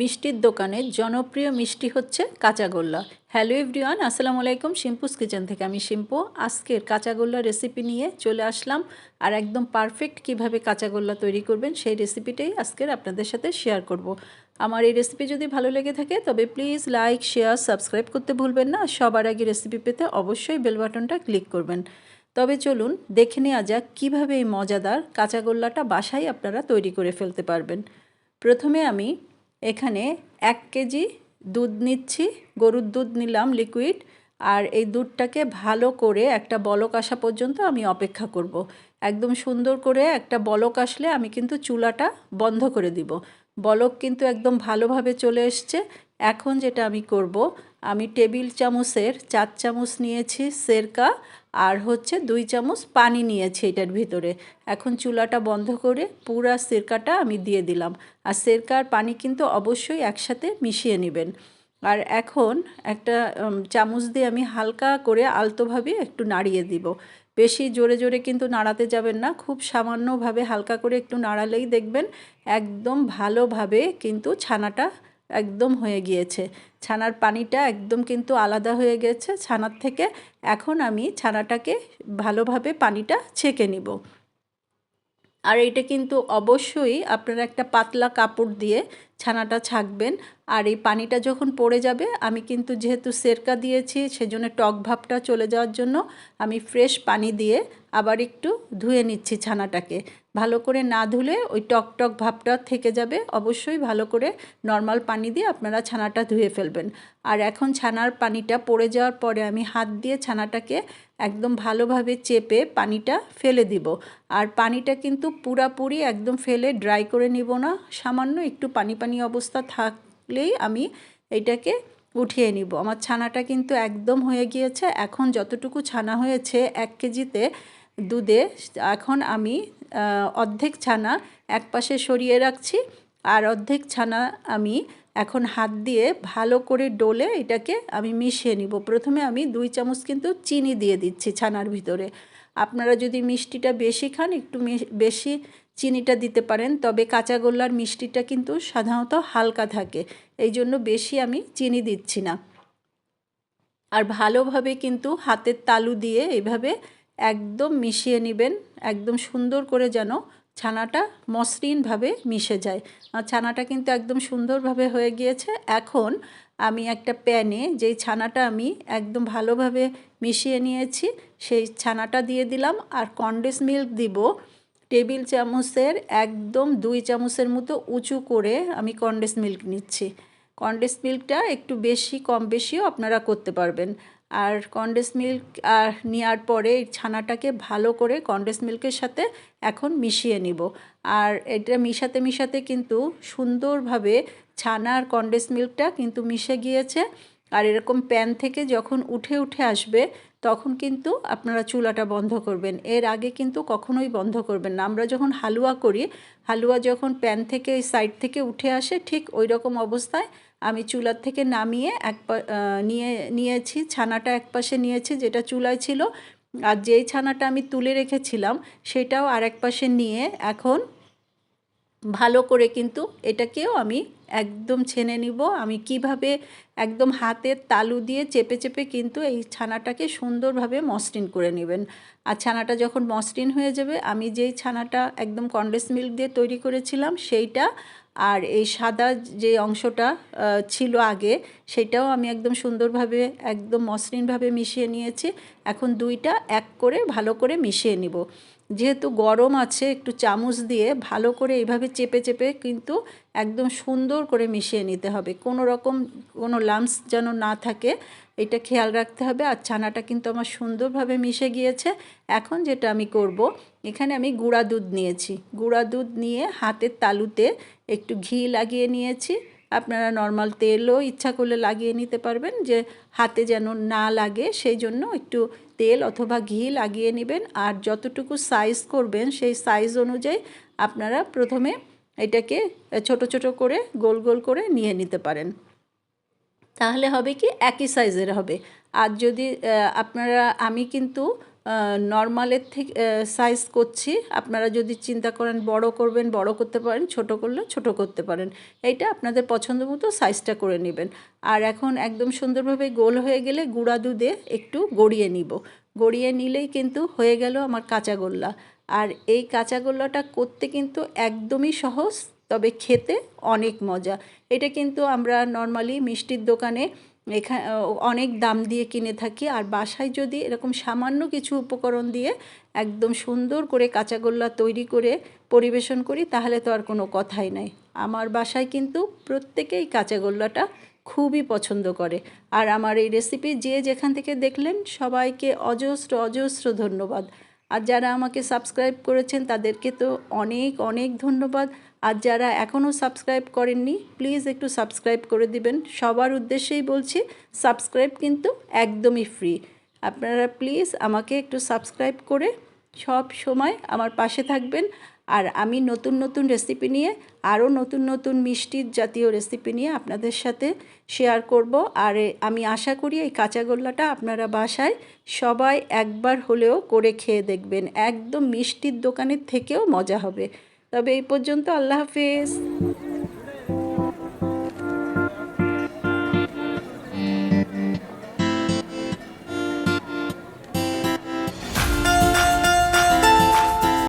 মিষ্টির দোকানের জনপ্রিয় মিষ্টি হচ্ছে কাঁচাগোল্লা। হ্যালো এভরিওয়ান আসসালামু আলাইকুম। শিম্পুস কিচেন থেকে আমি শিম্পু। আজকের কাঁচাগোল্লা রেসিপি নিয়ে চলে আসলাম। আর একদম পারফেক্ট কীভাবে কাঁচাগোল্লা তৈরি করবেন সেই রেসিপিটাই আজকের আপনাদের সাথে শেয়ার করব। আমার এই রেসিপি যদি ভালো লেগে থাকে, তবে প্লিজ লাইক শেয়ার সাবস্ক্রাইব করতে ভুলবেন না। সবার আগে রেসিপি পেতে অবশ্যই বেল বাটনটা ক্লিক করবেন। তবে চলুন দেখে নেওয়া যাক কীভাবে এই মজাদার কাঁচাগোল্লাটা বাসায় আপনারা তৈরি করে ফেলতে পারবেন। প্রথমে আমি এখানে এক কেজি দুধ নিচ্ছি, গরুর দুধ নিলাম লিকুইড আর এই দুধটাকে ভালো করে একটা বলক আসা পর্যন্ত আমি অপেক্ষা করব। একদম সুন্দর করে একটা বলক আসলে আমি কিন্তু চুলাটা বন্ধ করে দিব বলক কিন্তু একদম ভালোভাবে চলে এসছে এখন যেটা আমি করব, আমি টেবিল চামচের চার চামচ নিয়েছি সেরকা, আর হচ্ছে দুই চামচ পানি নিয়েছি এটার ভিতরে। এখন চুলাটা বন্ধ করে পুরা সেরকাটা আমি দিয়ে দিলাম। আর সেরকার পানি কিন্তু অবশ্যই একসাথে মিশিয়ে নেবেন। আর এখন একটা চামচ দিয়ে আমি হালকা করে আলতোভাবে একটু নাড়িয়ে দিব। বেশি জোরে জোরে কিন্তু নাড়াতে যাবেন না, খুব সামান্যভাবে হালকা করে একটু নাড়ালেই দেখবেন একদম ভালোভাবে কিন্তু ছানাটা একদম হয়ে গিয়েছে। ছানার পানিটা একদম কিন্তু আলাদা হয়ে গেছে। ছানার থেকে এখন আমি ছানাটাকে ভালোভাবে পানিটা ছেঁকে নিব। আর এটা কিন্তু অবশ্যই আপনারা একটা পাতলা কাপড় দিয়ে ছানাটা ছাকবেন। আর এই পানিটা যখন পড়ে যাবে, আমি কিন্তু যেহেতু সেরকা দিয়েছি, সেজন্য টক ভাবটা চলে যাওয়ার জন্য আমি ফ্রেশ পানি দিয়ে আবার একটু ধুয়ে নিচ্ছি ছানাটাকে। ভালো করে না ধুলে ওই টক টক ভাবটা থেকে যাবে। অবশ্যই ভালো করে নর্মাল পানি দিয়ে আপনারা ছানাটা ধুয়ে ফেলবেন। আর এখন ছানার পানিটা পড়ে যাওয়ার পরে আমি হাত দিয়ে ছানাটাকে একদম ভালোভাবে চেপে পানিটা ফেলে দিব। আর পানিটা কিন্তু পুরাপুরি একদম ফেলে ড্রাই করে নিব না। সামান্য একটু পানি পানি অবস্থা থাকলেই আমি এইটাকে উঠিয়ে নিব। আমার ছানাটা কিন্তু একদম হয়ে গিয়েছে। এখন যতটুকু ছানা হয়েছে এক কেজিতে দুধে, এখন আমি অর্ধেক ছানা এক পাশে সরিয়ে রাখছি, আর অর্ধেক ছানা আমি এখন হাত দিয়ে ভালো করে ডোলে এটাকে আমি মিশিয়ে নিব। প্রথমে আমি দুই চামচ কিন্তু চিনি দিয়ে দিচ্ছি ছানার ভিতরে। আপনারা যদি মিষ্টিটা বেশি খান, একটু বেশি চিনিটা দিতে পারেন, তবে কাঁচাগোল্লার মিষ্টিটা কিন্তু সাধারণত হালকা থাকে, এই জন্য বেশি আমি চিনি দিচ্ছি না। আর ভালোভাবে কিন্তু হাতের তালু দিয়ে এভাবে একদম মিশিয়ে নেবেন, একদম সুন্দর করে যেন ছানাটা মসৃণভাবে মিশে যায়। আর ছানাটা কিন্তু একদম সুন্দরভাবে হয়ে গিয়েছে। এখন আমি একটা প্যানে যেই ছানাটা আমি একদম ভালোভাবে মিশিয়ে নিয়েছি, সেই ছানাটা দিয়ে দিলাম আর কন্ডেন্স মিল্ক দিব টেবিল চামচের একদম দুই চামচের মতো উঁচু করে আমি কন্ডেন্স মিল্ক নিচ্ছি। কন্ডেন্স মিল্কটা একটু বেশি, কম বেশিও আপনারা করতে পারবেন। আর কন্ডেন্স মিল্ক আর নেওয়ার পরে এই ছানাটাকে ভালো করে কন্ডেন্স মিল্কের সাথে এখন মিশিয়ে নিব। আর এটা মিশাতে মিশাতে কিন্তু সুন্দরভাবে ছানা আর কন্ডেন্স মিল্কটা কিন্তু মিশে গিয়েছে। আর এরকম প্যান থেকে যখন উঠে উঠে আসবে, তখন কিন্তু আপনারা চুলাটা বন্ধ করবেন। এর আগে কিন্তু কখনোই বন্ধ করবেন না। আমরা যখন হালুয়া করি, হালুয়া যখন প্যান থেকে সাইড থেকে উঠে আসে, ঠিক ওই রকম অবস্থায় আমি চুলার থেকে নামিয়ে এক নিয়ে, নিয়েছি, ছানাটা এক পাশে নিয়েছি যেটা চুলায় ছিল। আর যেই ছানাটা আমি তুলে রেখেছিলাম সেটাও আর এক পাশে নিয়ে এখন ভালো করে কিন্তু এটাকেও আমি একদম ছেনে নিব। আমি কীভাবে একদম হাতের তালু দিয়ে চেপে চেপে কিন্তু এই ছানাটাকে সুন্দরভাবে মসৃণ করে নেবেন। আর ছানাটা যখন মসৃণ হয়ে যাবে, আমি যেই ছানাটা একদম কন্ডেন্স মিল্ক দিয়ে তৈরি করেছিলাম সেইটা আর এই সাদা যে অংশটা ছিল আগে, সেটাও আমি একদম সুন্দরভাবে, একদম মসৃণভাবে মিশিয়ে নিয়েছি। এখন দুইটা এক করে ভালো করে মিশিয়ে নিব। যেহেতু গরম আছে, একটু চামচ দিয়ে ভালো করে এইভাবে চেপে চেপে কিন্তু একদম সুন্দর করে মিশিয়ে নিতে হবে। কোনো রকম কোনো লামস যেন না থাকে, এটা খেয়াল রাখতে হবে। আর ছানাটা কিন্তু আমার সুন্দরভাবে মিশে গিয়েছে। এখন যেটা আমি করব, এখানে আমি গুঁড়া দুধ নিয়েছি। গুঁড়া দুধ নিয়ে হাতের তালুতে একটু ঘি লাগিয়ে নিয়েছি। আপনারা নর্মাল তেলও ইচ্ছা করলে লাগিয়ে নিতে পারবেন, যে হাতে যেন না লাগে, সেই জন্য একটু তেল অথবা ঘি লাগিয়ে নেবেন। আর যতটুকু সাইজ করবেন, সেই সাইজ অনুযায়ী আপনারা প্রথমে এটাকে ছোট ছোট করে গোল গোল করে নিয়ে নিতে পারেন। তাহলে হবে কি একই সাইজের হবে। আর যদি আপনারা, আমি কিন্তু নর্মালের থেকে সাইজ করছি। আপনারা যদি চিন্তা করেন বড় করবেন, বড় করতে পারেন, ছোট করলে ছোট করতে পারেন। এইটা আপনাদের পছন্দ মতো সাইজটা করে নেবেন। আর এখন একদম সুন্দরভাবে গোল হয়ে গেলে গুঁড়া দুধে একটু গড়িয়ে নিব। গড়িয়ে নিলেই কিন্তু হয়ে গেল আমার কাঁচা গোল্লা। আর এই কাঁচা গোল্লাটা করতে কিন্তু একদমই সহজ, তবে খেতে অনেক মজা। এটা কিন্তু আমরা নর্মালি মিষ্টির দোকানে এখানে অনেক দাম দিয়ে কিনে থাকি, আর বাসায় যদি এরকম সামান্য কিছু উপকরণ দিয়ে একদম সুন্দর করে কাঁচাগোল্লা তৈরি করে পরিবেশন করি, তাহলে তো আর কোনো কথাই নাই। আমার বাসায় কিন্তু প্রত্যেকেই কাঁচাগোল্লাটা খুবই পছন্দ করে। আর আমার এই রেসিপি যে যেখান থেকে দেখলেন, সবাইকে অজস্র অজস্র ধন্যবাদ। আর যারা আমাকে সাবস্ক্রাইব করেছেন, তাদেরকে তো অনেক অনেক ধন্যবাদ। আর যারা এখনও সাবস্ক্রাইব করেননি প্লিজ একটু সাবস্ক্রাইব করে দিবেন। সবার উদ্দেশ্যেই বলছি সাবস্ক্রাইব কিন্তু একদমই ফ্রি আপনারা প্লিজ আমাকে একটু সাবস্ক্রাইব করে সব সময় আমার পাশে থাকবেন। আর আমি নতুন নতুন রেসিপি নিয়ে, আরও নতুন নতুন মিষ্টির জাতীয় রেসিপি নিয়ে আপনাদের সাথে শেয়ার করব। আর আমি আশা করি এই কাঁচাগোল্লাটা আপনারা বাসায় সবাই একবার হলেও করে খেয়ে দেখবেন। একদম মিষ্টির দোকানের থেকেও মজা হবে। তবে এই পর্যন্ত আল্লাহ হাফেজ।